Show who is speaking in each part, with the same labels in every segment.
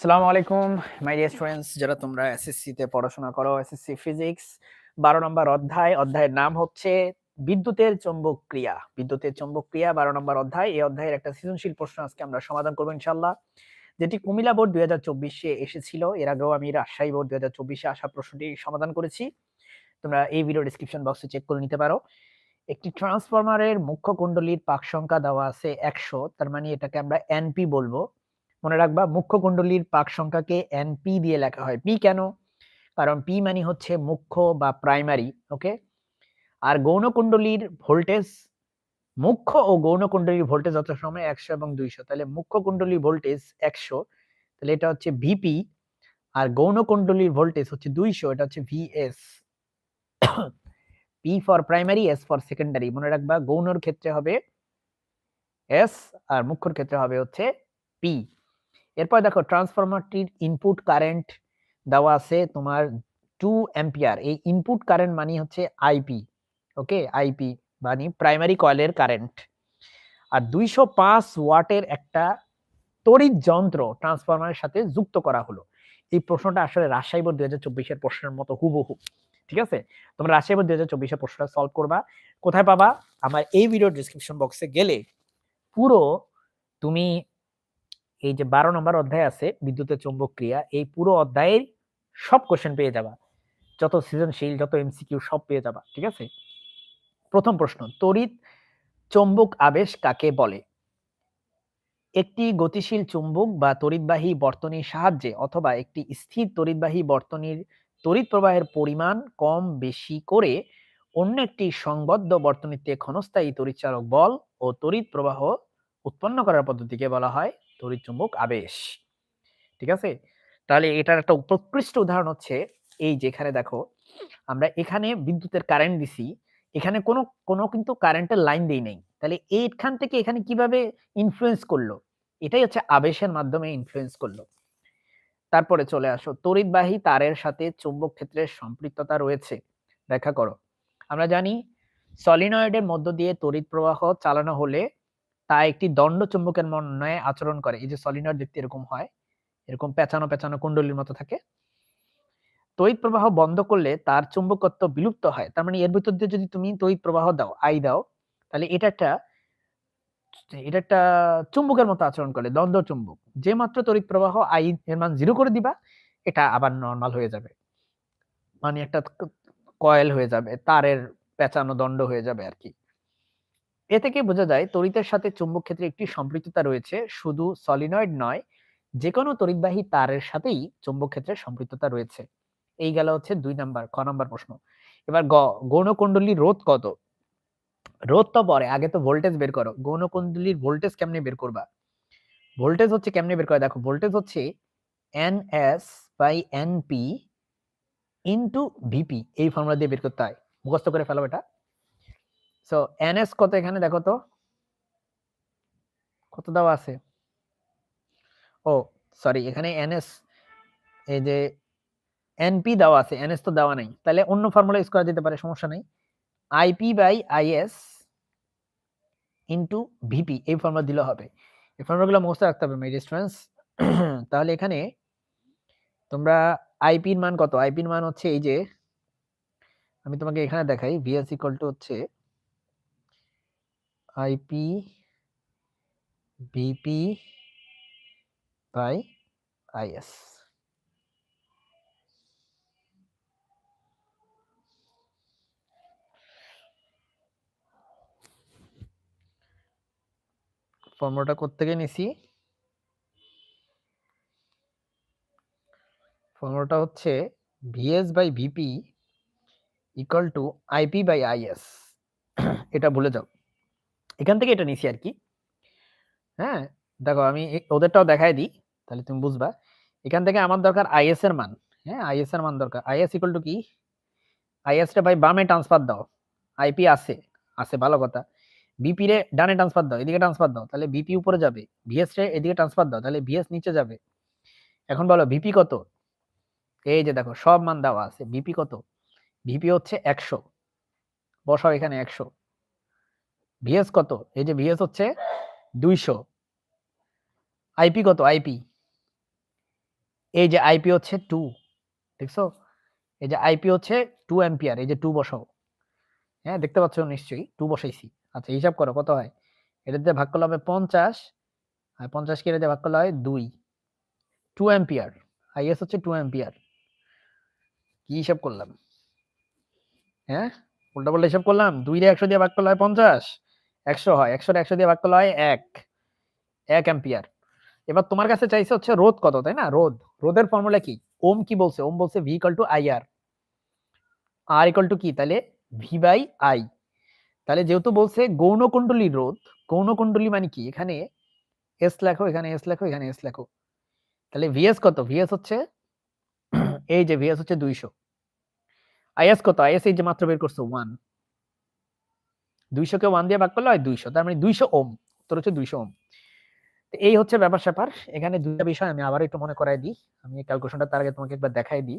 Speaker 1: আসসালামু আলাইকুম my dear students যারা তোমরা এসএসসি তে পড়াশোনা করো এসএসসি ফিজিক্স বারো নম্বর অধ্যায়, অধ্যায়ের নাম হচ্ছে বিদ্যুতের চৌম্বক ক্রিয়া। বিদ্যুতের চৌম্বক ক্রিয়া, বারো নম্বর অধ্যায়, এই অধ্যায়ের একটা সৃজনশীল প্রশ্ন আজকে আমরা সমাধান করব ইনশাল্লাহ যেটি কুমিল্লা বোর্ড দুই হাজার চব্বিশে এসেছিল, এর আগেও আমি রাজশাহী বোর্ড দুই হাজার চব্বিশে আসা প্রশ্নটি সমাধান করেছি। তোমরা এই ভিডিও ডিসক্রিপশন বক্সে চেক করে নিতে পারো। একটি ট্রান্সফরমারের মুখ্য কুণ্ডলীর পাক সংখ্যা দেওয়া আছে একশো, তার মানে এটাকে আমরা এনপি বলব। মনে রাখবা, মুখ্য কুণ্ডলীর পাক সংখ্যাকে এন পি দিয়ে লেখা হয়। পি কেন? কারণ পি মানে হচ্ছে মুখ্য বা প্রাইমারি ওকে আর গৌণ কুণ্ডলীর ভোল্টেজ মুখ্য ও গৌণ কুণ্ডলীর ভোল্টেজ যত সময় একশো এবং দুইশো, তাহলে মুখ্য কুণ্ডলীর ভোল্টেজ একশো, তাহলে এটা হচ্ছে ভিপি আর গৌণ কুণ্ডলীর ভোল্টেজ হচ্ছে দুইশো, এটা হচ্ছে VS P for primary S for secondary মনে রাখবা, গৌণর ক্ষেত্রে হবে এস আর মুখ্যর ক্ষেত্রে হবে হচ্ছে পি এরপর দেখো ট্রান্সফরমারটির ইনপুট কারেন্ট দেওয়া আছে তোমার টু অ্যাম্পিয়ার এই ইনপুট কারেন্ট মানে হচ্ছে আইপি ওকে আইপি মানে প্রাইমারি কয়েলের কারেন্ট আর দুইশো পাঁচ ওয়াটের একটা তড়িৎ যন্ত্র ট্রান্সফরমারের সাথে যুক্ত করা হলো। এই প্রশ্নটা আসলে রাজশাহী বোর্ড দুই হাজার চব্বিশের প্রশ্নের মতো হুবহু, ঠিক আছে? তোমরা রাজশাহী বোর্ড দুই হাজার চব্বিশের প্রশ্নটা সলভ করবা। কোথায় পাবা? আমার এই ভিডিও ডিসক্রিপশন বক্সে গেলে পুরো তুমি এই যে বারো নম্বর অধ্যায় আছে, বিদ্যুতের চৌম্বক ক্রিয়া, এই পুরো অধ্যায়ের সব কোশ্চেন পেয়ে যাবা। যত সৃজনশীল, যত এমসিকিউ সব পেয়ে যাবা, ঠিক আছে? প্রথম প্রশ্ন, তড়িৎ চৌম্বক আবেশ কাকে বলে? একটি গতিশীল চুম্বক বা তড়িৎবাহী বর্তনীর সাহায্যে অথবা একটি স্থির তড়িৎবাহী বর্তনীর তড়িৎ প্রবাহের পরিমাণ কম বেশি করে অন্য একটি সংবদ্ধ বর্তনীতে ক্ষণস্থায়ী তড়িৎচালক বল ও তড়িৎ প্রবাহ উৎপন্ন করার পদ্ধতিকে বলা হয় তড়িৎ চুম্বক আবেশ। ঠিক আছে? তাহলে এটার একটা উৎকৃষ্ট উদাহরণ হচ্ছে, এই যেখানে দেখো, আমরা এখানে বিদ্যুতের কারেন্ট দিছি, এখানে কোনো কোনো কিন্তু কারেন্টের লাইন দেই নাই। তাহলে এইখান থেকে এখানে কীভাবে ইনফ্লুয়েন্স করল? এটাই হচ্ছে আবেশের মাধ্যমে ইনফ্লুয়েন্স করল। তারপরে চলে আসো, তড়িৎবাহী তারের সাথে চুম্বক ক্ষেত্রের সম্পৃক্ততা রয়েছে। ব্যাখ্যা করো। আমরা জানি সলিনয়েডের মধ্য দিয়ে তড়িৎ প্রবাহ চালানো হলে তা একটি দণ্ড চুম্বকের ন্যায় আচরণ করে। এই যে সলিনয়েড দেখতে এরকম হয়, এরকম পেঁচানো পেঁচানো কুণ্ডলীর মতো থাকে। তড়িৎ প্রবাহ বন্ধ করলে তার চুম্বকত্ব বিলুপ্ত হয়। তার মানে এর ভিতর দিয়ে যদি তুমি তড়িৎ প্রবাহ দাও, আই দাও, তাহলে এটা একটা এটা একটা চুম্বকের মতো আচরণ করে দ্বন্দ্ব চুম্বক। যে মাত্র তড়িৎ প্রবাহ, আই এর মান জিরো করে দিবা, এটা আবার নর্মাল হয়ে যাবে। মানে একটা কয়েল হয়ে যাবে, তারের পেঁচানো দণ্ড হয়ে যাবে আর কি। এ থেকে বোঝা যায় তড়িতের সাথে চুম্বক ক্ষেত্রে একটি সম্পৃক্ততা রয়েছে, শুধু সলিনয়েড নয় যে কোনো তড়িৎবাহী তারের সাথেই চুম্বক ক্ষেত্রে সম্পৃক্ততা রয়েছে। এই গেল হচ্ছে দুই নাম্বার, ক নাম্বার প্রশ্ন। এবার গ, গৌণকুণ্ডলীর রোধ কত? রোধ তো পরে, আগে তো ভোল্টেজ বের করো। গৌণকুণ্ডলীর ভোল্টেজ কেমনে বের করবা? ভোল্টেজ হচ্ছে কেমনে বের করে? দেখো ভোল্টেজ হচ্ছে N S by N P into VP এই ফর্মুলা দিয়ে বের করতে হয়। মুখস্থ করে ফেলো এটা। সো এনএস কত এখানে? দেখো তো। কত দেওয়া আছে? ও সরি এখানে এনএস এই যে এনপি দেওয়া আছে। এনএস তো দেওয়া নেই। তাহলে অন্য ফর্মুলা ইউজ করা যেতে পারে, সমস্যা নেই। IP by IS into VP এই ফর্মুলা দিলে হবে। এই ফর্মুলাগুলো মুখস্থ রাখতে হবে মেরি স্টুডেন্টস তাহলে এখানে তোমরা আইপির মান কত? আইপির মান হচ্ছে এই যে, আমি তোমাকে এখানে দেখাই ভিএস ইকুয়াল টু হচ্ছে আইপি বিপি বাই আইএস ফর্মুলাটা কোত্থেকে নিছি? ফর্মুলাটা হচ্ছে VS by VP equal to IP by IS এটা ভুলে যাও। এখান থেকে এটা নিছি আর কি হ্যাঁ দেখো আমি ওদেরটাও দেখাই দিই, তাহলে তুমি বুঝবা। এখান থেকে আমার দরকার আইএস এর মান হ্যাঁ আইএস এর মান দরকার। আইএস ইকুয়াল টু কি? আইএস টা ভাই বামে ট্রান্সফার দাও। আইপি আছে আছে ভালো কথা। বিপি রে ডানে ট্রান্সফার দাও, এদিকে ট্রান্সফার দাও, তাহলে বিপি উপরে যাবে। ভিএস রে এদিকে ট্রান্সফার দাও, তাহলে ভিএস নিচে যাবে। এখন বলো ভিপি কত? এই যে দেখো, সব মান দেওয়া আছে। ভিপি কত? ভিপি হচ্ছে একশো। বসাও এখানে একশো। ভিএস কত? এই যে ভিএস হচ্ছে দুইশো। আইপি কত? আইপি এই যে আইপি হচ্ছে টু দেখছ? এই যে আইপি হচ্ছে টু অ্যাম্পিয়ার এই যে টু বসাও। হ্যাঁ দেখতে পাচ্ছ নিশ্চয়ই টু বসাইছি। আচ্ছা হিসাব করো, কত হয়? এটা দিয়ে ভাগ করলে হবে পঞ্চাশ, আর পঞ্চাশ কেটে দিয়ে ভাগ করলে হয় দুই। টু অ্যাম্পিয়ার আইএস হচ্ছে টু অ্যাম্পিয়ার কি হিসাব করলাম? হ্যাঁ উল্টা পাল্টা হিসাব করলাম, দুই দিয়ে একশো দিয়ে ভাগ করলে হয় পঞ্চাশ একশো হয় একশো একশো দিয়ে ভাগ করলে হয় এক এক অ্যাম্পিয়ার। এবার তোমার কাছে চাইছে হচ্ছে রোধ কত, তাই না? রোদ রোদের ফর্মুলা কি? ওম কি বলছে? ওম বলছে V equal to I R R equal to কি? তাহলে ভি বাই আই তাহলে যেহেতু বলছে গৌণকুণ্ডলী রোধ, গৌণকুণ্ডলী মানে কি? এখানে এস লেখো, এখানে এস লেখো, এখানে এস লেখো। তাহলে ভিএস কত? ভিএস হচ্ছে এই যে ভিএস হচ্ছে দুইশো। আইএস কত? আইএস এই যে মাত্র বের করছ ওয়ান দুইশোকে ওয়ান দিয়ে ভাগ করলে হয় দুইশো, তার মানে দুইশো ওম, উত্তর হচ্ছে দুইশো ওম। এই হচ্ছে ব্যাপার স্যাপার। এখানে দুইটা বিষয় আমি আবার একটু মনে করাই দিই। আমি ক্যালকুলেশনটা তার আগে তোমাকে একবার দেখাই দিই।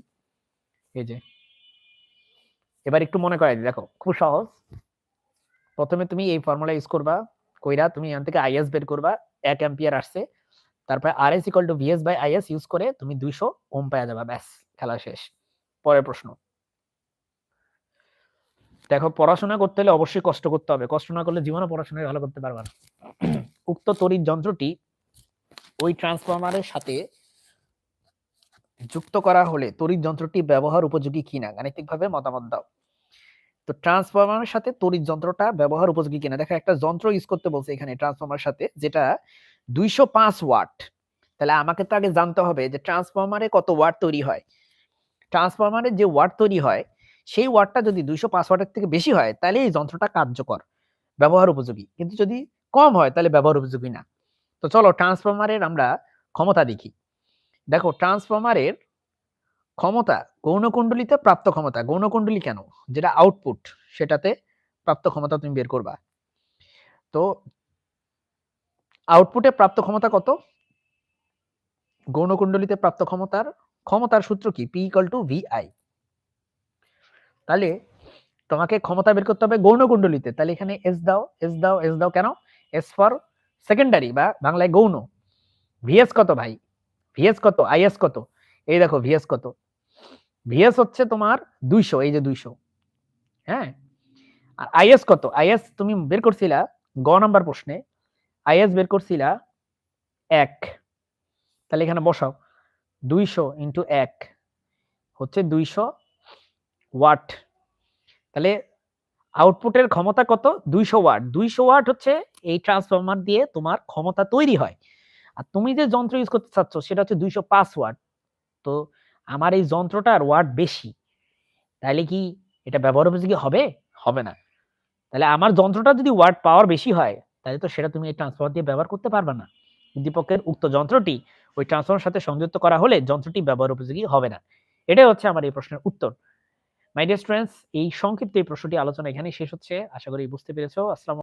Speaker 1: এই যে, এবার একটু মনে করাই দিই। দেখো, খুব সহজ। প্রথমে তুমি এই ফর্মুলা ইউজ করবা, কইরা তুমি এখান থেকে আইএস বের করবা, এক অ্যাম্পিয়ার আসছে। তারপরে R S equal to VS by IS use করে তুমি দুইশো ওম পাওয়া যাবে। ব্যাস, খেলা শেষ। পরের প্রশ্ন। দেখো, পড়াশোনা করতে হলে অবশ্যই কষ্ট করতে হবে। কষ্ট না করলে জীবনে পড়াশোনা ভালো করতে পারবা না। উক্ত তড়িৎ যন্ত্রটি ওই ট্রান্সফরমারের সাথে যুক্ত করা হলে তড়িৎ যন্ত্রটি ব্যবহার উপযোগী কিনা? গাণিতিকভাবে মতামত দাও। তো ট্রান্সফরমারের সাথে তড়িৎ যন্ত্রটা ব্যবহার উপযোগী কিনা? দেখো, একটা যন্ত্র ইউজ করতে বলছে এখানে ট্রান্সফরমারের সাথে, যেটা দুইশো পাঁচ ওয়াট। তাহলে আমাকে তো আগে জানতে হবে যে ট্রান্সফরমারে কত ওয়াট তৈরি হয়। ট্রান্সফরমারের যে ওয়াট তৈরি হয় সেই ওয়াটটা যদি দুইশো পাঁচ ওয়াটের থেকে বেশি হয়, তাহলে এই যন্ত্রটা কার্যকর ব্যবহার উপযোগী। কিন্তু যদি কম হয়, তাহলে ব্যবহার উপযোগী না। তো চলো ট্রান্সফরমারের আমরা ক্ষমতা দেখি। দেখো ট্রান্সফরমারের ক্ষমতা গৌণকুণ্ডলিতে প্রাপ্ত ক্ষমতা। গৌণকুণ্ডলী কেন? যেটা আউটপুট সেটাতে প্রাপ্ত ক্ষমতা তুমি বের করবা। তো আউটপুটে প্রাপ্ত ক্ষমতা কত? গৌণকুণ্ডলিতে প্রাপ্ত ক্ষমতার ক্ষমতার সূত্র কি? P equal to V I তাহলে তোমাকে ক্ষমতা বের করতে হবে গৌণকুণ্ডলিতে। তাহলে এখানে এস দাও এস দাও এস দাও কেন? এস ফর সেকেন্ডারি বা বাংলায় গৌণ। ভিএস কত ভাই? ভিএস কত? আইএস কত? এই দেখো ভিএস কত? ভিএস হচ্ছে তোমার দুইশো, এই যে দুইশো। হ্যাঁ? আর আইএস কত? আইএস তুমি বের করছিলা গ নাম্বার প্রশ্নে। আইএস বের করছিলা এক। তাহলে এখানে বসাও। দুইশো ইন্টু এক। হচ্ছে দুইশো ওয়াট। তাহলে আউটপুটের ক্ষমতা কত? দুইশো ওয়াট। দুইশো ওয়াট হচ্ছে এই ট্রান্সফরমার দিয়ে তোমার ক্ষমতা তৈরি হয়। আর তুমি যে যন্ত্র ইউজ করতে চাচ্ছ, সেটা হচ্ছে দুইশো পাঁচ ওয়াট। তো আমার এই যন্ত্রটার ওয়াট বেশি। তাহলে কি এটা ব্যবহার উপযোগী হবে? হবে না। তাহলে আমার যন্ত্রটা যদি ওয়াট পাওয়ার বেশি হয়, তাহলে তো সেটা তুমি এই ট্রান্সফরমার দিয়ে ব্যবহার করতে পারবে না। উদ্দীপকের উক্ত যন্ত্রটি ওই ট্রান্সফরমার সাথে সংযুক্ত করা হলে যন্ত্রটি ব্যবহার উপযোগী হবে না। এটাই হচ্ছে আমার এই প্রশ্নের উত্তর। মাই ডিয়ার স্টুডেন্টস এই সংক্ষিপ্ত এই প্রশ্নটি আলোচনা এখানে শেষ হচ্ছে। আশা করি বুঝতে পেরেছ। আসসালাম